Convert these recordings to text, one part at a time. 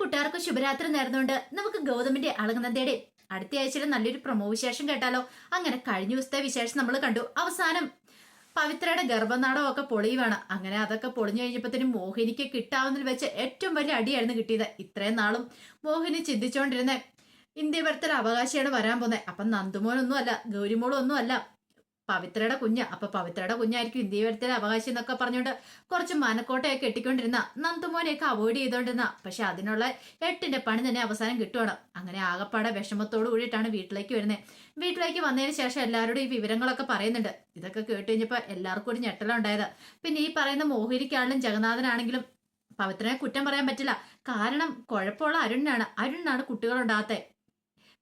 കൂട്ടുകാർക്ക് ശുഭരാത്രി നേർന്നുകൊണ്ട് നമുക്ക് ഗൗതമിന്റെ അളകനന്ദയുടെ അടുത്ത ആഴ്ചയിൽ നല്ലൊരു പ്രമോ വിശേഷം കേട്ടാലോ? അങ്ങനെ കഴിഞ്ഞ ദിവസത്തെ വിശേഷം നമ്മൾ കണ്ടു. അവസാനം പവിത്രയുടെ ഗർഭനാടകമൊക്കെ പൊളിയുവാണ്. അങ്ങനെ അതൊക്കെ പൊളിഞ്ഞു കഴിഞ്ഞപ്പോഴത്തേനും മോഹിനിക്ക് കിട്ടാവുന്നതിൽ വെച്ച് ഏറ്റവും വലിയ അടിയായിരുന്നു കിട്ടിയത്. ഇത്രയും നാളും മോഹിനി ചിന്തിച്ചുകൊണ്ടിരുന്ന ഇന്ത്യ ഭരത്തിൽ അവകാശിയാണ് വരാൻ പോകുന്നത് അപ്പം നന്ദുമോനൊന്നും അല്ല ഗൗരിമോളൊന്നും അല്ല പവിത്രയുടെ കുഞ്ഞ്. അപ്പൊ പവിത്രയുടെ കുഞ്ഞായിരിക്കും ഇന്ത്യയിൽ വരുത്തിയത് അവകാശി എന്നൊക്കെ പറഞ്ഞുകൊണ്ട് കുറച്ച് മനക്കോട്ടയൊക്കെ കെട്ടിക്കൊണ്ടിരുന്ന നന്ദുമോനെയൊക്കെ അവോയ്ഡ് ചെയ്തോണ്ടിരുന്ന. പക്ഷെ അതിനുള്ള എട്ടിന്റെ പണി തന്നെ അവസാനം കിട്ടുവാണ്. അങ്ങനെ ആകപ്പാടെ വിഷമത്തോട് കൂടിയിട്ടാണ് വീട്ടിലേക്ക് വരുന്നത് വീട്ടിലേക്ക് വന്നതിന് ശേഷം എല്ലാവരോടും ഈ വിവരങ്ങളൊക്കെ പറയുന്നുണ്ട്. ഇതൊക്കെ കേട്ട് കഴിഞ്ഞപ്പോൾ എല്ലാവർക്കും ഒരു ഞെട്ടലുണ്ടായത് പിന്നെ ഈ പറയുന്ന മോഹിനിക്കാണെങ്കിലും ജഗന്നാഥനാണെങ്കിലും പവിത്രനെ കുറ്റം പറയാൻ പറ്റില്ല. കാരണം കുഴപ്പമുള്ള അരുണിനാണ്. അരുണിനാണ് കുട്ടികളുണ്ടാകാത്തത്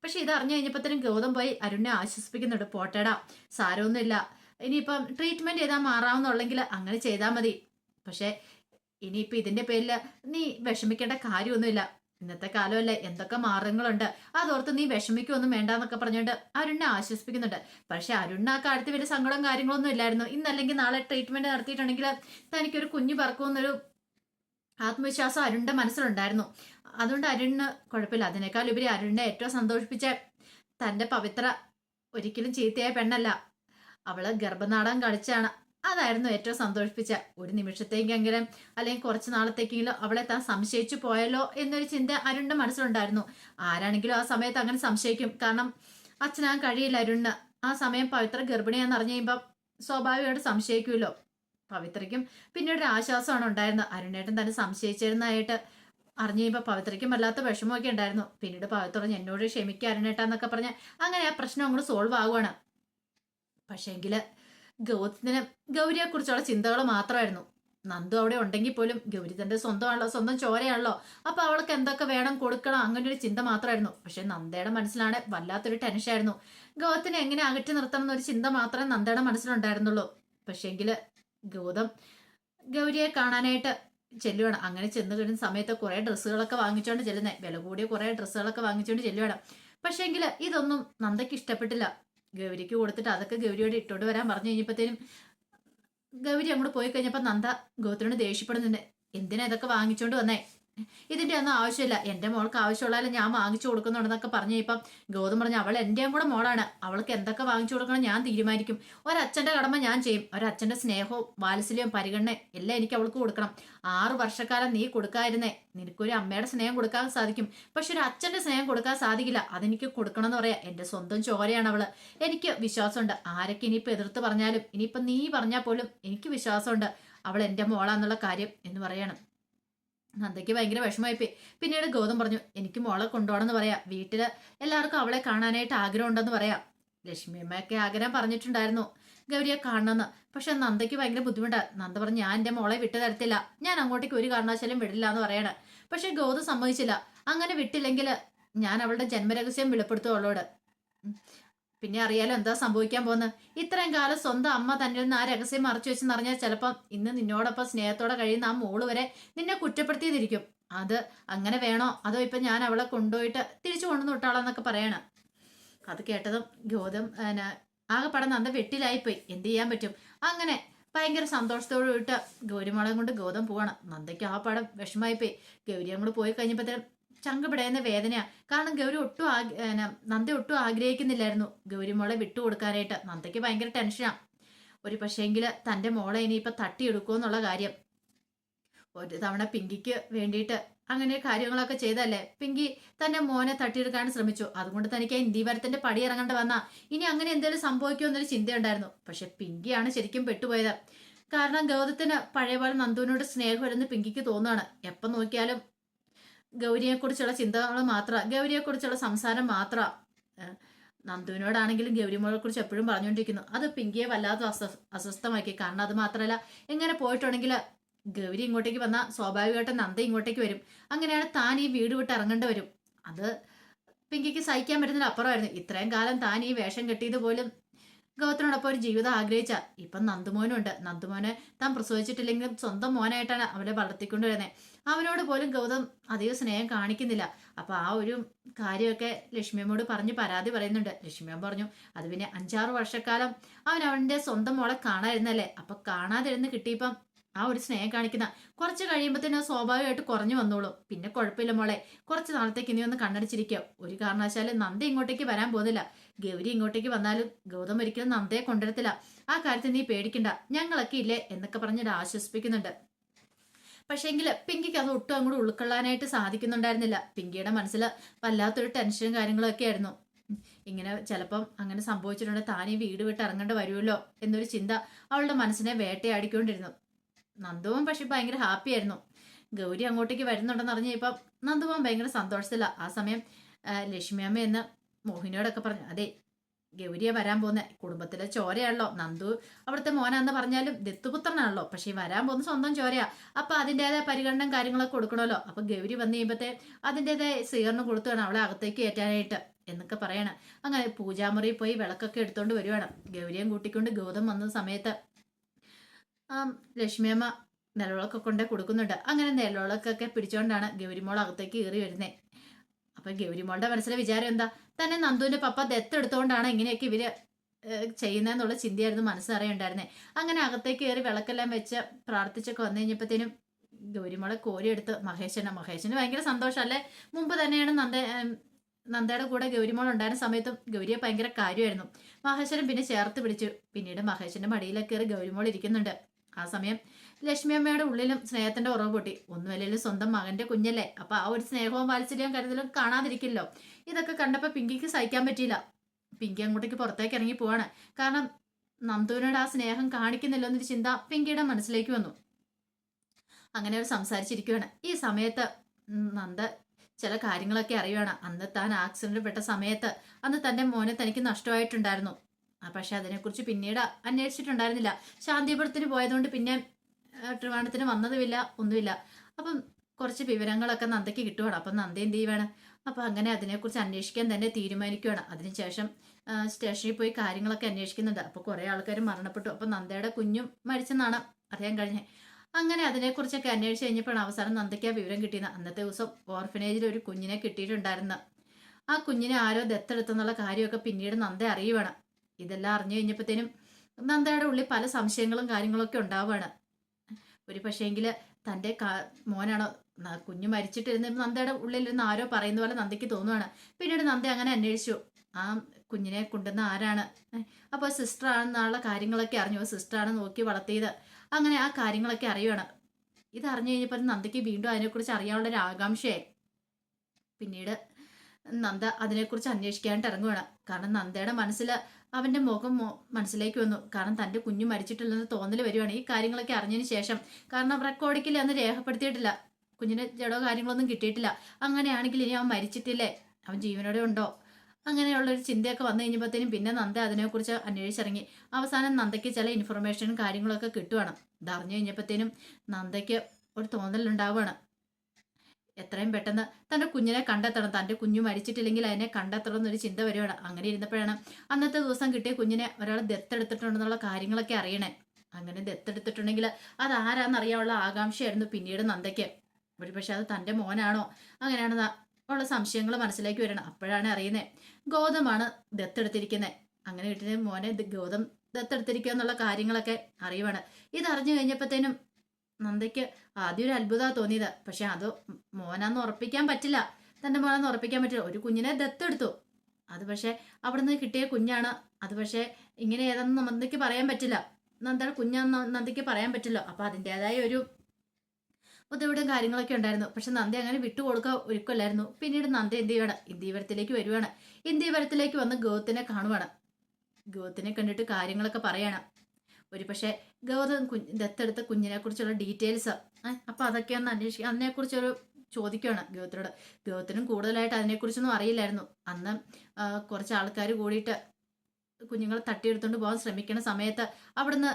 പക്ഷെ ഇത് അറിഞ്ഞു കഴിഞ്ഞപ്പോഴത്തേനും ഗൗതം പോയി അരുണിനെ ആശ്വസിപ്പിക്കുന്നുണ്ട്. പോട്ടേടാ സാരമൊന്നുമില്ല. ഇനിയിപ്പം ട്രീറ്റ്മെന്റ് ചെയ്താൽ മാറാവുന്നുള്ളെങ്കിൽ അങ്ങനെ ചെയ്താൽ മതി. പക്ഷെ ഇനിയിപ്പോൾ ഇതിന്റെ പേരിൽ നീ വിഷമിക്കേണ്ട കാര്യമൊന്നുമില്ല. ഇന്നത്തെ കാലമല്ലേ എന്തൊക്കെ മാർഗങ്ങളുണ്ട്. അതോർത്ത് നീ വിഷമിക്കൊന്നും വേണ്ടെന്നൊക്കെ പറഞ്ഞുകൊണ്ട് അരുണിനെ ആശ്വസിപ്പിക്കുന്നുണ്ട്. പക്ഷെ അരുണിന് ആ കാര്യത്തിൽ വലിയ സങ്കടം കാര്യങ്ങളൊന്നും ഇല്ലായിരുന്നു. ഇന്നല്ലെങ്കിൽ നാളെ ട്രീറ്റ്മെന്റ് നടത്തിയിട്ടുണ്ടെങ്കിൽ തനിക്കൊരു കുഞ്ഞു പറക്കുമെന്നൊരു ആത്മവിശ്വാസം അരുണിന്റെ മനസ്സിലുണ്ടായിരുന്നു. അതുകൊണ്ട് അരുണിന് കുഴപ്പമില്ല. അതിനേക്കാൾ ഉപരി അരുണിനെ ഏറ്റവും സന്തോഷിപ്പിച്ച തന്റെ പവിത്ര ഒരിക്കലും ചീത്തയായ പെണ്ണല്ല. അവൾ ഗർഭനാടകം കളിച്ചാണ് അതായിരുന്നു ഏറ്റവും സന്തോഷിപ്പിച്ച. ഒരു നിമിഷത്തേക്കെങ്കിലും അല്ലെങ്കിൽ കുറച്ച് നാളത്തേക്കെങ്കിലും അവളെ താൻ സംശയിച്ചു പോയല്ലോ എന്നൊരു ചിന്ത അരുണിന്റെ മനസ്സിലുണ്ടായിരുന്നു. ആരാണെങ്കിലും ആ സമയത്ത് അങ്ങനെ സംശയിക്കും. കാരണം അച്ഛനാൻ കഴിയില്ല അരുണിന്. ആ സമയം പവിത്ര ഗർഭിണിയാന്ന് അറിഞ്ഞു കഴിയുമ്പോൾ സ്വാഭാവികമായിട്ട് സംശയിക്കുമല്ലോ. പവിത്രയ്ക്കും പിന്നീട് ഒരു ആശ്വാസമാണ് ഉണ്ടായിരുന്നത്. അരുണേട്ടൻ തന്നെ സംശയിച്ചിരുന്നതായിട്ട് അറിഞ്ഞു കഴിയുമ്പോൾ പവിത്രയ്ക്കും വല്ലാത്ത വിഷമമൊക്കെ ഉണ്ടായിരുന്നു. പിന്നീട് പവിത്ര പറഞ്ഞു, എന്നോട് ക്ഷമിക്കുക അരുണേട്ടാന്നൊക്കെ പറഞ്ഞ് അങ്ങനെ ആ പ്രശ്നം അങ്ങോട്ട് സോൾവ് ആകുവാണ് പക്ഷേങ്കിൽ ഗൗതത്തിന് ഗൗരിയെ കുറിച്ചുള്ള ചിന്തകൾ മാത്രമായിരുന്നു. നന്ദു അവിടെ ഉണ്ടെങ്കിൽ പോലും ഗൗരി തന്റെ സ്വന്തമാണല്ലോ സ്വന്തം ചോരയാണല്ലോ. അപ്പൊ അവൾക്ക് എന്തൊക്കെ വേണം കൊടുക്കണം അങ്ങനെ ഒരു ചിന്ത മാത്രമായിരുന്നു. പക്ഷെ നന്ദയുടെ മനസ്സിലാണ് വല്ലാത്തൊരു ടെൻഷനായിരുന്നു ഗൗതത്തിനെ എങ്ങനെ അകറ്റി നിർത്തണം എന്നൊരു ചിന്ത മാത്രമേ നന്ദയുടെ മനസ്സിലുണ്ടായിരുന്നുള്ളൂ. പക്ഷേങ്കിൽ ഗൗതം ഗൗരിയെ കാണാനായിട്ട് ചെല്ലുവാണ്. അങ്ങനെ ചെന്ന് കഴിയുന്ന സമയത്ത് കുറെ ഡ്രസ്സുകളൊക്കെ വാങ്ങിച്ചുകൊണ്ട് ചെല്ലുന്നത് വില കൂടിയ കുറെ ഡ്രസ്സുകളൊക്കെ വാങ്ങിച്ചുകൊണ്ട് ചെല്ലുവാണ്. പക്ഷേങ്കിൽ ഇതൊന്നും നന്ദയ്ക്ക് ഇഷ്ടപ്പെട്ടില്ല. ഗൗരിക്ക് കൊടുത്തിട്ട് അതൊക്കെ ഗൗരിയോട് ഇട്ടോണ്ട് വരാൻ പറഞ്ഞു കഴിഞ്ഞപ്പോഴത്തേനും ഗൗരി അങ്ങോട്ട് പോയി കഴിഞ്ഞപ്പോൾ നന്ദ ഗൗതത്തിനോട് ദേഷ്യപ്പെടുന്നുണ്ട്. എന്തിനാ ഇതൊക്കെ വാങ്ങിച്ചോണ്ട് വന്നേ? ഇതിന്റെ ഒന്നും ആവശ്യമില്ല. എന്റെ മോൾക്ക് ആവശ്യമുള്ളതല്ല ഞാൻ വാങ്ങിച്ചു കൊടുക്കുന്നുണ്ടെന്നൊക്കെ പറഞ്ഞു ഇപ്പം ഗൗതം പറഞ്ഞു അവൾ എന്റെയും കൂടെ മോളാണ്. അവൾക്ക് എന്തൊക്കെ വാങ്ങിച്ചു കൊടുക്കണം ഞാൻ തീരുമാനിക്കും. ഒരച്ഛന്റെ കടമ ഞാൻ ചെയ്യും. ഒരച്ഛന്റെ സ്നേഹവും വാത്സല്യവും പരിഗണനയും എല്ലാം എനിക്ക് അവൾക്ക് കൊടുക്കണം. ആറു വർഷക്കാലം നീ കൊടുക്കാതിരുന്നേ. നിനക്കൊരു അമ്മയുടെ സ്നേഹം കൊടുക്കാൻ സാധിക്കും. പക്ഷെ ഒരു അച്ഛന്റെ സ്നേഹം കൊടുക്കാൻ സാധിക്കില്ല. അതെനിക്ക് കൊടുക്കണം എന്ന് പറയാം. എന്റെ സ്വന്തം ചോരയാണ് അവൾ. എനിക്ക് വിശ്വാസമുണ്ട്. ആരൊക്കെ ഇനിയിപ്പോ എതിർത്ത് പറഞ്ഞാലും ഇനിയിപ്പോ നീ പറഞ്ഞാൽ പോലും എനിക്ക് വിശ്വാസമുണ്ട്. അവൾ എന്റെ മോളാന്നുള്ള കാര്യം എന്ന് പറയണം. നന്ദയ്ക്ക് ഭയങ്കര വിഷമമായിപ്പോയി. പിന്നീട് ഗൗതം പറഞ്ഞു എനിക്ക് മോളെ കൊണ്ടുപോകണമെന്ന് പറയാം. വീട്ടിൽ എല്ലാവർക്കും അവളെ കാണാനായിട്ട് ആഗ്രഹം ഉണ്ടെന്ന് പറയാം ലക്ഷ്മിയമ്മയൊക്കെ ആഗ്രഹം പറഞ്ഞിട്ടുണ്ടായിരുന്നു. ഗൗരിയെ കാണണമെന്ന്. പക്ഷെ നന്ദയ്ക്ക് ഭയങ്കര ബുദ്ധിമുട്ടാണ് നന്ദ പറഞ്ഞു ഞാൻ എന്റെ മോളെ വിട്ടു തരത്തില്ല. ഞാൻ അങ്ങോട്ടേക്ക് ഒരു കാരണവശാലും വിടില്ല എന്ന് പറയണ. പക്ഷെ ഗൗതം സമ്മതിച്ചില്ല. അങ്ങനെ വിട്ടില്ലെങ്കിൽ ഞാൻ അവളുടെ ജന്മരഹസ്യം വെളിപ്പെടുത്തും അവളോട്. പിന്നെ അറിയാലോ എന്താ സംഭവിക്കാൻ പോകുന്നത് ഇത്രയും കാലം സ്വന്തം അമ്മ തന്നിൽ നിന്ന് ആ രഹസ്യം മറച്ചു വെച്ചെന്ന് അറിഞ്ഞാൽ ചിലപ്പം ഇന്ന് നിന്നോടൊപ്പം സ്നേഹത്തോടെ കഴിയുന്ന ആ മോൾ വരെ നിന്നെ കുറ്റപ്പെടുത്തിയതിരിക്കും. അത് അങ്ങനെ വേണോ? അതോ ഇപ്പൊ ഞാൻ അവളെ കൊണ്ടുപോയിട്ട് തിരിച്ചു കൊണ്ടുവന്ന് വിട്ടാളെന്നൊക്കെ പറയണം. അത് കേട്ടതും ഗോതം ആകെ ആകെപ്പാടെ നന്ദ വെട്ടിലായിപ്പോയി. എന്ത് ചെയ്യാൻ പറ്റും? അങ്ങനെ ഭയങ്കര സന്തോഷത്തോട് വിട്ട് ഗൗരിമോളെ കൊണ്ട് ഗൗതം പോവാണ്. നന്ദയ്ക്ക് ആ പടം വിഷമായിപ്പോയി ഗൗരി അങ്ങോട്ട് പോയി കഴിഞ്ഞപ്പോഴത്തേനും ചങ്ക് പിടയുന്ന വേദനയാ. കാരണം ഗൗരി ഒട്ടും നന്ദ ഒട്ടും ആഗ്രഹിക്കുന്നില്ലായിരുന്നു. ഗൗരി മോളെ വിട്ടുകൊടുക്കാനായിട്ട്. നന്ദയ്ക്ക് ഭയങ്കര ടെൻഷനാ. ഒരു പക്ഷേങ്കിൽ തന്റെ മോളെ ഇനിയിപ്പൊ തട്ടിയെടുക്കുമോ എന്നുള്ള കാര്യം. ഒരു തവണ പിങ്കിക്ക് വേണ്ടിയിട്ട് അങ്ങനെ കാര്യങ്ങളൊക്കെ ചെയ്തല്ലേ പിങ്കി തന്റെ മോനെ തട്ടിയെടുക്കാൻ ശ്രമിച്ചു. അതുകൊണ്ട് തനിക്ക് ആ വരത്തിന്റെ പടി ഇറങ്ങേണ്ട വന്ന. ഇനി അങ്ങനെ എന്തെങ്കിലും സംഭവിക്കുമോ എന്നൊരു ചിന്തയുണ്ടായിരുന്നു. പക്ഷെ പിങ്കിയാണ് ശരിക്കും പെട്ടുപോയത്. കാരണം ഗൗതത്തിന് പഴയപോലെ പോലെ നന്ദുവിനോട് സ്നേഹമില്ലെന്ന് പിങ്കിക്ക് തോന്നുകയാണ് എപ്പം നോക്കിയാലും ഗൗരിയെക്കുറിച്ചുള്ള ചിന്തകൾ മാത്രമാണ് ഗൗരിയെക്കുറിച്ചുള്ള സംസാരം മാത്രമാണ് നന്ദുവിനോടാണെങ്കിലും ഗൗരിമോളെ കുറിച്ച് എപ്പോഴും പറഞ്ഞുകൊണ്ടിരിക്കുന്നു. അത് പിങ്കിയെ വല്ലാതെ അസ്വ അസ്വസ്ഥമാക്കി. കാരണം അത് മാത്രമല്ല എങ്ങനെ പോയിട്ടുണ്ടെങ്കിൽ ഗൗരി ഇങ്ങോട്ടേക്ക് വന്നാൽ സ്വാഭാവികമായിട്ടും നന്ദ ഇങ്ങോട്ടേക്ക് വരും. അങ്ങനെയാണ് താൻ ഈ വീട് വിട്ട് ഇറങ്ങേണ്ടി വരും. അത് പിങ്കിക്ക് സഹിക്കാൻ പറ്റുന്നതിന് അപ്പുറമായിരുന്നു ഇത്രയും കാലം താൻ ഈ വേഷം കെട്ടിയത് പോലും ഗൗതത്തിനോടൊപ്പം ഒരു ജീവിതം ആഗ്രഹിച്ച ഇപ്പം നന്ദുമോനുണ്ട്. നന്ദുമോനെ താൻ പ്രസവിച്ചിട്ടില്ലെങ്കിലും സ്വന്തം മോനായിട്ടാണ് അവനെ വളർത്തിക്കൊണ്ടുവരുന്നത് അവനോട് പോലും ഗൗതം അധികം സ്നേഹം കാണിക്കുന്നില്ല. അപ്പൊ ആ ഒരു കാര്യമൊക്കെ ലക്ഷ്മിയമ്മോട് പറഞ്ഞ് പരാതി പറയുന്നുണ്ട്. ലക്ഷ്മിയമ്മ പറഞ്ഞു അത് പിന്നെ അഞ്ചാറ് വർഷക്കാലം അവൻ അവന്റെ സ്വന്തം മോളെ കാണാതിരുന്നല്ലേ? അപ്പൊ കാണാതിരുന്ന് കിട്ടിയപ്പം ആ ഒരു സ്നേഹം കാണിക്കുന്ന. കുറച്ച് തന്നെ സ്വാഭാവികമായിട്ട് കുറഞ്ഞു വന്നോളൂ. പിന്നെ കുഴപ്പമില്ല മോളെ. കുറച്ച് നാളത്തേക്ക് ഇനി ഒന്ന് കണ്ണടിച്ചിരിക്കുക ഒരു കാരണവശാലും നന്ദ ഇങ്ങോട്ടേക്ക് വരാൻ പോകുന്നില്ല. ഗൗരി ഇങ്ങോട്ടേക്ക് വന്നാലും ഗൗതം ഒരിക്കലും നന്ദയെ കൊണ്ടുവരത്തില്ല. ആ കാര്യത്തിൽ നീ പേടിക്കണ്ട. ഞങ്ങളൊക്കെ ഇല്ലേ എന്നൊക്കെ പറഞ്ഞിട്ട് ആശ്വസിപ്പിക്കുന്നുണ്ട്. പക്ഷേങ്കിൽ പിങ്കിക്ക് അത് ഒട്ടും അങ്ങോട്ട് ഉൾക്കൊള്ളാനായിട്ട് സാധിക്കുന്നുണ്ടായിരുന്നില്ല. പിങ്കിയുടെ മനസ്സിൽ വല്ലാത്തൊരു ടെൻഷനും കാര്യങ്ങളും ഒക്കെ ആയിരുന്നു. ഇങ്ങനെ ചിലപ്പം അങ്ങനെ സംഭവിച്ചിട്ടുണ്ടെങ്കിൽ താനീ വീട് വിട്ട് ഇറങ്ങേണ്ടി വരുമല്ലോ എന്നൊരു ചിന്ത അവളുടെ മനസ്സിനെ വേട്ടയാടിക്കൊണ്ടിരുന്നു. നന്ദുവും പക്ഷെ ഭയങ്കര ഹാപ്പി ആയിരുന്നു. ഗൗരി അങ്ങോട്ടേക്ക് വരുന്നുണ്ടെന്ന് അറിഞ്ഞ ഇപ്പം നന്ദുവും ഭയങ്കര സന്തോഷത്തില്ല ആ സമയം ലക്ഷ്മി അമ്മ എന്ന് മോഹിനിയോടൊക്കെ പറഞ്ഞു അതെ ഗൗരിയെ വരാൻ പോകുന്ന കുടുംബത്തിലെ ചോരയാണല്ലോ. നന്ദു അവിടുത്തെ മോനാന്ന് പറഞ്ഞാലും ദത്തുപുത്രനാണല്ലോ. പക്ഷെ വരാൻ പോകുന്ന സ്വന്തം ചോരയാ. അപ്പൊ അതിന്റെതായ പരിഗണന കാര്യങ്ങളൊക്കെ കൊടുക്കണമല്ലോ. അപ്പൊ ഗൗരി വന്നു കഴിയുമ്പത്തെ അതിന്റെതായ സ്വീകരണം കൊടുത്തു വേണം അവളെ അകത്തേക്ക് കയറ്റാനായിട്ട് എന്നൊക്കെ പറയണം. അങ്ങനെ പൂജാമുറിയിൽ പോയി വിളക്കൊക്കെ എടുത്തുകൊണ്ട് വരുവാണ്. ഗൗരിയും കൂട്ടിക്കൊണ്ട് ഗൗതം വന്ന സമയത്ത് ലക്ഷ്മിയമ്മ നിലവിളക്കൊക്കെ കൊണ്ട് കൊടുക്കുന്നുണ്ട്. അങ്ങനെ നിലവിളക്കൊക്കെ പിടിച്ചോണ്ടാണ് ഗൗരിമോൾ അകത്തേക്ക് കയറി വരുന്നത് അപ്പൊ ഗൗരിമോളുടെ മനസ്സിലെ വിചാരം എന്താ? തന്നെ നന്ദുവിന്റെ പപ്പ ദത്തെടുത്തോണ്ടാണ് ഇങ്ങനെയൊക്കെ ഇവർ ചെയ്യുന്നതെന്നുള്ള ചിന്തയായിരുന്നു മനസ്സറിയുണ്ടായിരുന്നേ. അങ്ങനെ അകത്തേക്ക് കയറി വിളക്കെല്ലാം വെച്ച് പ്രാർത്ഥിച്ചൊക്കെ വന്നു കഴിഞ്ഞപ്പോഴത്തേനും ഗൗരിമോളെ കോരിയെടുത്ത് മഹേശനെ മഹേശന് ഭയങ്കര സന്തോഷമല്ലേ? മുമ്പ് തന്നെയാണ് നന്ദ നന്ദയുടെ കൂടെ ഗൗരിമോൾ ഉണ്ടായിരുന്ന സമയത്തും ഗൗരിയെ ഭയങ്കര കാര്യമായിരുന്നു. മഹേശ്വരൻ പിന്നെ ചേർത്ത് പിടിച്ചു. പിന്നീട് മഹേശന്റെ മടിയിലൊക്കെ കയറി ഗൗരിമോൾ ഇരിക്കുന്നുണ്ട്. ആ സമയം ലക്ഷ്മി അമ്മയുടെ ഉള്ളിലും സ്നേഹത്തിന്റെ ഉറവ് പൊട്ടി. ഒന്നുമല്ലെങ്കിലും സ്വന്തം മകന്റെ കുഞ്ഞല്ലേ? അപ്പൊ ആ ഒരു സ്നേഹവും വാത്സല്യവും കരുതലും കാണാതിരിക്കില്ലോ? ഇതൊക്കെ കണ്ടപ്പോ പിങ്കിക്ക് സഹിക്കാൻ പറ്റിയില്ല. പിങ്കി അങ്ങോട്ടേക്ക് പുറത്തേക്ക് ഇറങ്ങി പോവാണ്. കാരണം നന്ദുവിനോട് ആ സ്നേഹം കാണിക്കുന്നില്ലോ എന്നൊരു ചിന്ത പിങ്കിയുടെ മനസ്സിലേക്ക് വന്നു. അങ്ങനെ അവർ സംസാരിച്ചിരിക്കുകയാണ് ഈ സമയത്ത് നന്ദ ചില കാര്യങ്ങളൊക്കെ അറിയുവാണ്. അന്ന് താൻ ആക്സിഡന്റ് പെട്ട സമയത്ത് അന്ന് തന്റെ മോനെ തനിക്ക് നഷ്ടമായിട്ടുണ്ടായിരുന്നു. പക്ഷെ അതിനെക്കുറിച്ച് പിന്നീട് അന്വേഷിച്ചിട്ടുണ്ടായിരുന്നില്ല. ശാന്തിപുരത്തിന് പോയതുകൊണ്ട് പിന്നെ ട്രിവാണത്തിന് വന്നതുമില്ല ഒന്നുമില്ല. അപ്പം കുറച്ച് വിവരങ്ങളൊക്കെ നന്ദയ്ക്ക് കിട്ടുവാണ്. അപ്പം നന്ദ എന്ത് ചെയ്യുവാണ്? അപ്പം അങ്ങനെ അതിനെക്കുറിച്ച് അന്വേഷിക്കാൻ തന്നെ തീരുമാനിക്കുകയാണ് അതിനുശേഷം സ്റ്റേഷനിൽ പോയി കാര്യങ്ങളൊക്കെ അന്വേഷിക്കുന്നുണ്ട്. അപ്പോൾ കുറേ ആൾക്കാർ മരണപ്പെട്ടു. അപ്പം നന്ദയുടെ കുഞ്ഞും മരിച്ചെന്നാണ് അറിയാൻ കഴിഞ്ഞത്. അങ്ങനെ അതിനെക്കുറിച്ചൊക്കെ അന്വേഷിച്ച് കഴിഞ്ഞപ്പോഴാണ് അവസാനം നന്ദയ്ക്ക് ആ വിവരം കിട്ടിയത്. അന്നത്തെ ദിവസം ഓർഫനേജിൽ ഒരു കുഞ്ഞിനെ കിട്ടിയിട്ടുണ്ടായിരുന്നു. ആ കുഞ്ഞിനെ ആരോ ദത്തെടുത്തെന്നുള്ള കാര്യമൊക്കെ പിന്നീട് നന്ദ അറിയുവാണ്. ഇതെല്ലാം അറിഞ്ഞു കഴിഞ്ഞപ്പോഴത്തേനും നന്ദയുടെ ഉള്ളിൽ പല സംശയങ്ങളും കാര്യങ്ങളൊക്കെ ഉണ്ടാവുകയാണ് ഒരു പക്ഷേങ്കിൽ തന്റെ മോനാണോ കുഞ്ഞു മരിച്ചിട്ടിരുന്ന നന്ദയുടെ ഉള്ളിലിരുന്ന് ആരോ പറയുന്ന പോലെ നന്ദയ്ക്ക് തോന്നുവാണ്. പിന്നീട് നന്ദ അങ്ങനെ അന്വേഷിച്ചു. ആ കുഞ്ഞിനെ കൊണ്ടുവന്ന ആരാണ്? അപ്പോൾ സിസ്റ്റർ ആണെന്നുള്ള കാര്യങ്ങളൊക്കെ അറിഞ്ഞു. സിസ്റ്ററാണ് നോക്കി വളർത്തിയത്. അങ്ങനെ ആ കാര്യങ്ങളൊക്കെ അറിയുവാണ്. ഇത് അറിഞ്ഞു കഴിഞ്ഞപ്പോൾ നന്ദയ്ക്ക് വീണ്ടും അതിനെക്കുറിച്ച് അറിയാനുള്ള ഒരു ആകാംക്ഷയായി. പിന്നീട് നന്ദ അതിനെക്കുറിച്ച് അന്വേഷിക്കാനായിട്ട് ഇറങ്ങുവാണ്. കാരണം നന്ദയുടെ മനസ്സിൽ അവന്റെ മുഖം മനസ്സിലേക്ക് വന്നു. കാരണം തന്റെ കുഞ്ഞു മരിച്ചിട്ടില്ലെന്ന് തോന്നൽ വരുവാണ്. ഈ കാര്യങ്ങളൊക്കെ അറിഞ്ഞതിന് ശേഷം. കാരണം റെക്കോർഡിക്കിൽ അന്ന് രേഖപ്പെടുത്തിയിട്ടില്ല. കുഞ്ഞിന് ജഡോ കാര്യങ്ങളൊന്നും കിട്ടിയിട്ടില്ല. അങ്ങനെയാണെങ്കിൽ ഇനി അവൻ മരിച്ചിട്ടില്ലേ? അവൻ ജീവനോടെ ഉണ്ടോ? അങ്ങനെയുള്ള ഒരു ചിന്തയൊക്കെ വന്നു കഴിഞ്ഞപ്പോഴത്തേനും പിന്നെ നന്ദ അതിനെക്കുറിച്ച് അന്വേഷിച്ചിറങ്ങി. അവസാനം നന്ദയ്ക്ക് ചില ഇൻഫർമേഷനും കാര്യങ്ങളൊക്കെ കിട്ടുവാണ്. ഇതറിഞ്ഞു കഴിഞ്ഞപ്പോഴത്തേനും നന്ദയ്ക്ക് ഒരു തോന്നലുണ്ടാവുകയാണ് എത്രയും പെട്ടെന്ന് തന്റെ കുഞ്ഞിനെ കണ്ടെത്തണം. തന്റെ കുഞ്ഞു മരിച്ചിട്ടില്ലെങ്കിൽ അതിനെ കണ്ടെത്തണം എന്നൊരു ചിന്ത വരുവാണ്. അങ്ങനെ ഇരുന്നപ്പോഴാണ് അന്നത്തെ ദിവസം കിട്ടിയ കുഞ്ഞിനെ ഒരാൾ ദത്തെടുത്തിട്ടുണ്ടെന്നുള്ള കാര്യങ്ങളൊക്കെ അറിയണേ. അങ്ങനെ ദത്തെടുത്തിട്ടുണ്ടെങ്കിൽ അത് ആരാന്നറിയാനുള്ള ആകാംക്ഷയായിരുന്നു പിന്നീട് നന്ദയ്ക്ക്. ഒരു പക്ഷെ അത് തന്റെ മോനാണോ? അങ്ങനെയാണ് ഉള്ള സംശയങ്ങൾ മനസ്സിലേക്ക് വരണം. അപ്പോഴാണ് അറിയുന്നത് ഗോതമാണ് ദത്തെടുത്തിരിക്കുന്നത് അങ്ങനെ കിട്ടിയ മോനെ ഗോതം ദത്തെടുത്തിരിക്കുക എന്നുള്ള കാര്യങ്ങളൊക്കെ അറിയുവാണ്. ഇത് അറിഞ്ഞു കഴിഞ്ഞപ്പോഴത്തേനും നന്ദയ്ക്ക് ആദ്യം ഒരു അത്ഭുതമാണ് തോന്നിയത്. പക്ഷെ അത് മോനാന്ന് ഉറപ്പിക്കാൻ പറ്റില്ല. തന്റെ മോനാന്ന് ഉറപ്പിക്കാൻ പറ്റില്ല. ഒരു കുഞ്ഞിനെ ദത്തെടുത്തു. അത് പക്ഷെ അവിടെ നിന്ന് കിട്ടിയ കുഞ്ഞാണ്. അത് പക്ഷെ ഇങ്ങനെ ഏതാണെന്ന് നന്ദയ്ക്ക് പറയാൻ പറ്റില്ല. നന്ദയുടെ കുഞ്ഞാന്ന് നന്ദയ്ക്ക് പറയാൻ പറ്റില്ല. അപ്പൊ അതിന്റെതായ ഒരു ബുദ്ധിമുട്ടും കാര്യങ്ങളൊക്കെ ഉണ്ടായിരുന്നു. പക്ഷെ നന്ദി അങ്ങനെ വിട്ടുകൊടുക്കുക ഒരുക്കല്ലായിരുന്നു പിന്നീട് നന്ദി എന്ത് ചെയ്യണം? ഇന്ത്യവരത്തിലേക്ക് വരുവാണ്. ഇന്ത്യവരത്തിലേക്ക് വന്ന് ഗോത്തിനെ കാണുവാണ്. ഗോത്തിനെ കണ്ടിട്ട് കാര്യങ്ങളൊക്കെ പറയണം. ഒരു പക്ഷേ ഗൗതം കുഞ്ഞ് ദത്തെടുത്ത കുഞ്ഞിനെ കുറിച്ചുള്ള ഡീറ്റെയിൽസ് അപ്പൊ അതൊക്കെ ഒന്ന് അന്വേഷിക്കുക അതിനെക്കുറിച്ചൊരു ചോദിക്കുകയാണ് ഗൗതത്തിനോട്. ഗൗതത്തിനും കൂടുതലായിട്ട് അതിനെക്കുറിച്ചൊന്നും അറിയില്ലായിരുന്നു. അന്ന് കുറച്ച് ആൾക്കാർ കൂടിയിട്ട് കുഞ്ഞുങ്ങളെ തട്ടിയെടുത്തോണ്ട് പോകാൻ ശ്രമിക്കുന്ന സമയത്ത് അവിടുന്ന്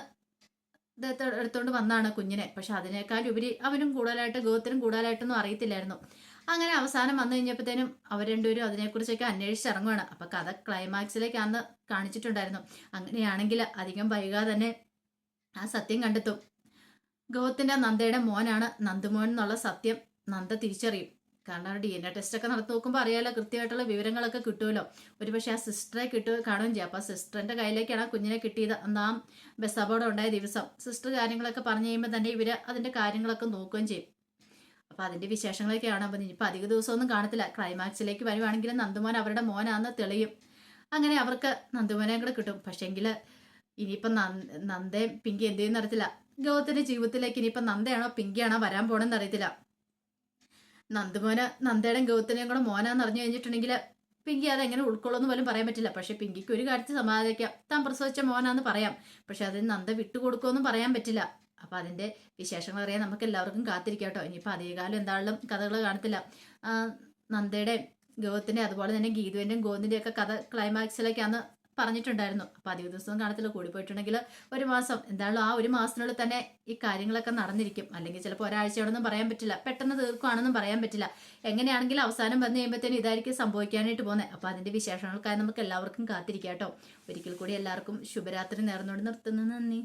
എടുത്തോണ്ട് വന്നാണ് കുഞ്ഞിനെ. പക്ഷെ അതിനേക്കാൾ ഉപരി അവനും കൂടുതലായിട്ട് ഗൗതത്തിനും കൂടുതലായിട്ടൊന്നും അറിയത്തില്ലായിരുന്നു. അങ്ങനെ അവസാനം വന്നു കഴിഞ്ഞപ്പോഴത്തേനും അവർ രണ്ടുപേരും അതിനെക്കുറിച്ചൊക്കെ അന്വേഷിച്ചിറങ്ങുവാണ് അപ്പൊ കഥ ക്ലൈമാക്സിലേക്ക് അന്ന് കാണിച്ചിട്ടുണ്ടായിരുന്നു. അങ്ങനെയാണെങ്കിൽ അധികം വൈകാതെ തന്നെ ആ സത്യം കണ്ടെത്തും. ഗൗതത്തിന്റെ നന്ദയുടെ മോനാണ് നന്ദുമോൻ എന്നുള്ള സത്യം നന്ദ തിരിച്ചറിയും. കാരണം ഡി എൻ എ ടെസ്റ്റ് ഒക്കെ നടത്തി നോക്കുമ്പോൾ അറിയാലോ കൃത്യമായിട്ടുള്ള വിവരങ്ങളൊക്കെ കിട്ടുമല്ലോ. ഒരുപക്ഷെ ആ സിസ്റ്ററെ കിട്ടുക കാണുകയും ചെയ്യാം. അപ്പോൾ ആ സിസ്റ്ററിന്റെ കയ്യിലേക്കാണ് കുഞ്ഞിനെ കിട്ടിയത് അന്ന് ആ ബസ് അപകടം ഉണ്ടായ ദിവസം. സിസ്റ്റർ കാര്യങ്ങളൊക്കെ പറഞ്ഞു കഴിയുമ്പോൾ തന്നെ ഇവർ അതിന്റെ കാര്യങ്ങളൊക്കെ നോക്കുകയും ചെയ്യും. അപ്പൊ അതിന്റെ വിശേഷങ്ങളൊക്കെയാണ് അപ്പൊ ഇനിയിപ്പോൾ അധിക ദിവസമൊന്നും കാണത്തില്ല. ക്ലൈമാക്സിലേക്ക് വരുവാണെങ്കിൽ നന്ദുമോൻ അവരുടെ മോനാന്ന് തെളിയും. അങ്ങനെ അവർക്ക് നന്ദുമോനെ കൂടെ കിട്ടും. പക്ഷേങ്കിൽ ഇനിയിപ്പം നന്ദ നന്ദയും പിങ്കി എന്ത് ചെയ്യുന്ന അറിയത്തില്ല. ഗൗതത്തിന്റെ ജീവിതത്തിലേക്ക് ഇനിയിപ്പം നന്ദയാണോ പിങ്കിയാണോ വരാൻ പോണെന്ന് അറിയത്തില്ല. നന്ദുമോന് നന്ദയുടെ ഗൗതത്തിനെയും കൂടെ മോനാന്ന് അറിഞ്ഞു കഴിഞ്ഞിട്ടുണ്ടെങ്കിൽ പിങ്കി അത് എങ്ങനെ ഉൾക്കൊള്ളുമെന്ന് പോലും പറയാൻ പറ്റില്ല. പക്ഷെ പിങ്കിക്ക് ഒരു കാര്യത്തിൽ സമാധാനിക്കാം. താൻ പ്രസവിച്ച മോനാന്ന് പറയാം. പക്ഷെ അതിന് നന്ദ വിട്ടുകൊടുക്കുമെന്നും പറയാൻ പറ്റില്ല. അപ്പൊ അതിന്റെ വിശേഷങ്ങൾ അറിയാൻ നമുക്ക് എല്ലാവർക്കും കാത്തിരിക്കാം കേട്ടോ. ഇനിയിപ്പോൾ അധികകാലം എന്താണെങ്കിലും കഥകൾ കാണത്തില്ല നന്ദയുടെ ഗോവത്തിന്റെ അതുപോലെ തന്നെ ഗീതുവിന്റെയും ഗോവിന്ദിന്റെയും ഒക്കെ കഥ ക്ലൈമാക്സിലേക്കാന്ന് പറഞ്ഞിട്ടുണ്ടായിരുന്നു. അപ്പം അധിക ദിവസവും കാണത്തില്ല. കൂടി പോയിട്ടുണ്ടെങ്കിൽ ഒരു മാസം. എന്തായാലും ആ ഒരു മാസത്തിനുള്ളിൽ തന്നെ ഈ കാര്യങ്ങളൊക്കെ നടന്നിരിക്കും. അല്ലെങ്കിൽ ചിലപ്പോൾ ഒരാഴ്ചയോടൊന്നും പറയാൻ പറ്റില്ല. പെട്ടെന്ന് തീർക്കുവാണെന്നും പറയാൻ പറ്റില്ല. എങ്ങനെയാണെങ്കിലും അവസാനം വന്നു കഴിയുമ്പോഴത്തേനും ഇതായിരിക്കും സംഭവിക്കാനായിട്ട് പോകുന്നത് അപ്പോൾ അതിന്റെ വിശേഷങ്ങൾക്കായി നമുക്ക് എല്ലാവർക്കും കാത്തിരിക്കാം കേട്ടോ. ഒരിക്കൽ കൂടി എല്ലാവർക്കും ശുഭരാത്രി നേർന്നുകൊണ്ട് നിർത്തുന്നു. നന്ദി.